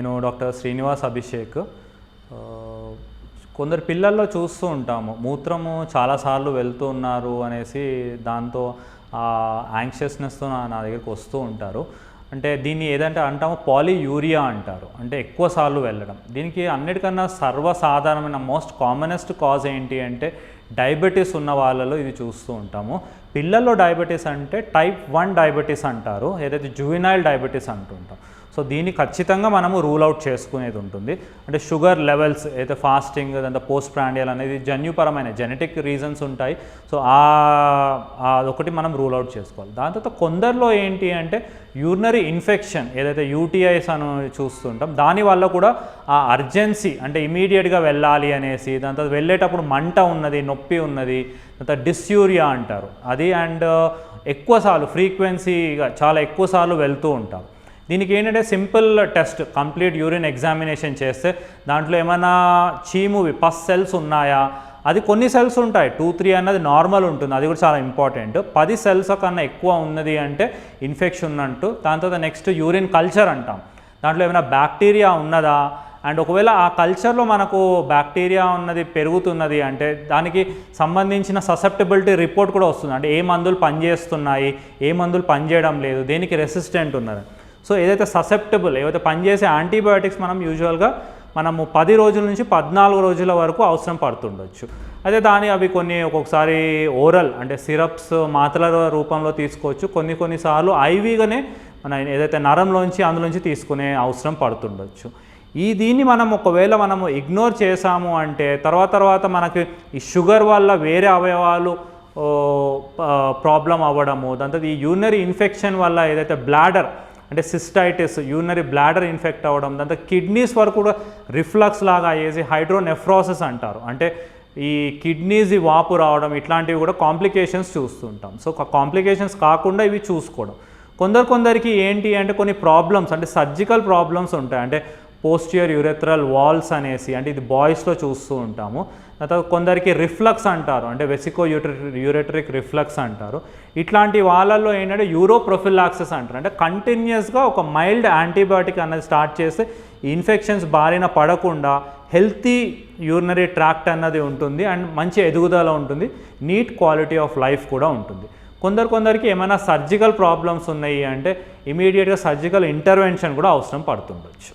నేను డాక్టర్ శ్రీనివాస్ అభిషేక్. కొందరు పిల్లల్లో చూస్తూ ఉంటాము. మూత్రము చాలాసార్లు వెళ్తూ ఉన్నారు అనేసి దాంతో యాంగ్షియస్నెస్తో నా దగ్గరికి వస్తూ ఉంటారు. అంటే దీన్ని ఏదంటే అంటాము పాలియూరియా అంటారు. అంటే ఎక్కువ సార్లు వెళ్ళడం. దీనికి అన్నిటికన్నా సర్వసాధారణమైన మోస్ట్ కామనెస్ట్ కాజ్ ఏంటి అంటే డయాబెటీస్ ఉన్న వాళ్ళలో ఇది చూస్తూ ఉంటాము. పిల్లల్లో డయాబెటీస్ అంటే టైప్ వన్ డయాబెటీస్ అంటారు. ఏదైతే జువినైల్ డయాబెటీస్ అంటుంటాం. సో దీన్ని ఖచ్చితంగా మనము రూల్ అవుట్ చేసుకునేది ఉంటుంది. అంటే షుగర్ లెవెల్స్ అయితే ఫాస్టింగ్ అదంతా పోస్ట్ ప్రాండియల్ అనేది జన్యుపరమైన జెనెటిక్ రీజన్స్ ఉంటాయి. సో ఆ అదొకటి మనం రూల్ అవుట్ చేసుకోవాలి. దాని తర్వాత కొందరిలో ఏంటి అంటే యూరినరీ ఇన్ఫెక్షన్ ఏదైతే యూటీఐస్ అని చూస్తుంటాం దానివల్ల కూడా ఆ అర్జెన్సీ అంటే ఇమీడియట్గా వెళ్ళాలి అనేసి దాని తర్వాత వెళ్ళేటప్పుడు మంట ఉన్నది నొప్పి ఉన్నది తర్వాత డిస్యూరియా అంటారు. అది అండ్ ఎక్కువసార్లు ఫ్రీక్వెన్సీగా చాలా ఎక్కువసార్లు వెళ్తూ ఉంటాం. దీనికి ఏంటంటే simple test complete urine examination చేస్తే దాంట్లో ఏమైనా చీమువి పస్ సెల్స్ ఉన్నాయా? అది కొన్ని సెల్స్ ఉంటాయి. టూ త్రీ అన్నది నార్మల్ ఉంటుంది. అది కూడా చాలా ఇంపార్టెంట్. పది సెల్స్ కన్నా ఎక్కువ ఉన్నది అంటే ఇన్ఫెక్షన్ అంటూ దాని తర్వాత నెక్స్ట్ యూరిన్ కల్చర్ అంటాం. దాంట్లో ఏమైనా బ్యాక్టీరియా ఉన్నదా? అండ్ ఒకవేళ ఆ కల్చర్లో మనకు బ్యాక్టీరియా ఉన్నది పెరుగుతున్నది అంటే దానికి సంబంధించిన ససెప్టబిలిటీ రిపోర్ట్ కూడా వస్తుంది. అంటే ఏ మందులు పనిచేస్తున్నాయి ఏ మందులు పనిచేయడం లేదు దేనికి రెసిస్టెంట్ ఉన్నది. సో ఏదైతే ససెప్టబుల్ ఏవైతే పనిచేసే యాంటీబయాటిక్స్ మనం యూజువల్గా మనము పది రోజుల నుంచి పద్నాలుగు రోజుల వరకు అవసరం పడుతుండొచ్చు. అయితే దాని అవి కొన్ని ఒక్కొక్కసారి ఓరల్ అంటే సిరప్స్ మాత్రల రూపంలో తీసుకోవచ్చు. కొన్ని కొన్నిసార్లు ఐవీగానే మన ఏదైతే నరంలోంచి అందులోంచి తీసుకునే అవసరం పడుతుండొచ్చు. ఈ దీన్ని మనం ఒకవేళ మనము ఇగ్నోర్ చేసాము అంటే తర్వాత తర్వాత మనకి ఈ షుగర్ వల్ల వేరే అవయవాలు ప్రాబ్లం అవ్వడము దాని తర్వాత ఈ యూనరీ ఇన్ఫెక్షన్ వల్ల ఏదైతే బ్లాడర్ అంటే సిస్టైటిస్ యూనరీ బ్లాడర్ ఇన్ఫెక్ట్ అవ్వడం దాంతో కిడ్నీస్ వరకు కూడా రిఫ్లక్స్ లాగా అయ్యేసి హైడ్రోనెఫ్రాసిస్ అంటారు. అంటే ఈ కిడ్నీస్ వాపు రావడం ఇట్లాంటివి కూడా కాంప్లికేషన్స్ చూస్తుంటాం. సో కాంప్లికేషన్స్ కాకుండా ఇవి చూసుకోవడం. కొందరు కొందరికి ఏంటి అంటే కొన్ని ప్రాబ్లమ్స్ అంటే సర్జికల్ ప్రాబ్లమ్స్ ఉంటాయి. అంటే పోస్టియర్ యూరెథ్రల్ వాల్స్ అనేసి అంటే ఇది బాయ్స్లో చూస్తూ ఉంటాము. తర్వాత కొందరికి రిఫ్లక్స్ అంటారు అంటే వెసికో యూటర్ యూరెట్రిక్ రిఫ్లక్స్ అంటారు. ఇట్లాంటి వాళ్ళల్లో ఏంటంటే యూరో ప్రొఫిలాక్సిస్ అంటారు. అంటే కంటిన్యూస్గా ఒక మైల్డ్ యాంటీబయాటిక్ అనేది స్టార్ట్ చేస్తే ఇన్ఫెక్షన్స్ బారిన పడకుండా హెల్తీ యూరినరీ ట్రాక్ట్ అన్నది ఉంటుంది అండ్ మంచి ఎదుగుదల ఉంటుంది. నీట్ క్వాలిటీ ఆఫ్ లైఫ్ కూడా ఉంటుంది. కొందరు కొందరికి ఏమైనా సర్జికల్ ప్రాబ్లమ్స్ ఉన్నాయి అంటే ఇమీడియట్గా సర్జికల్ ఇంటర్వెన్షన్ కూడా అవసరం పడుతుండొచ్చు.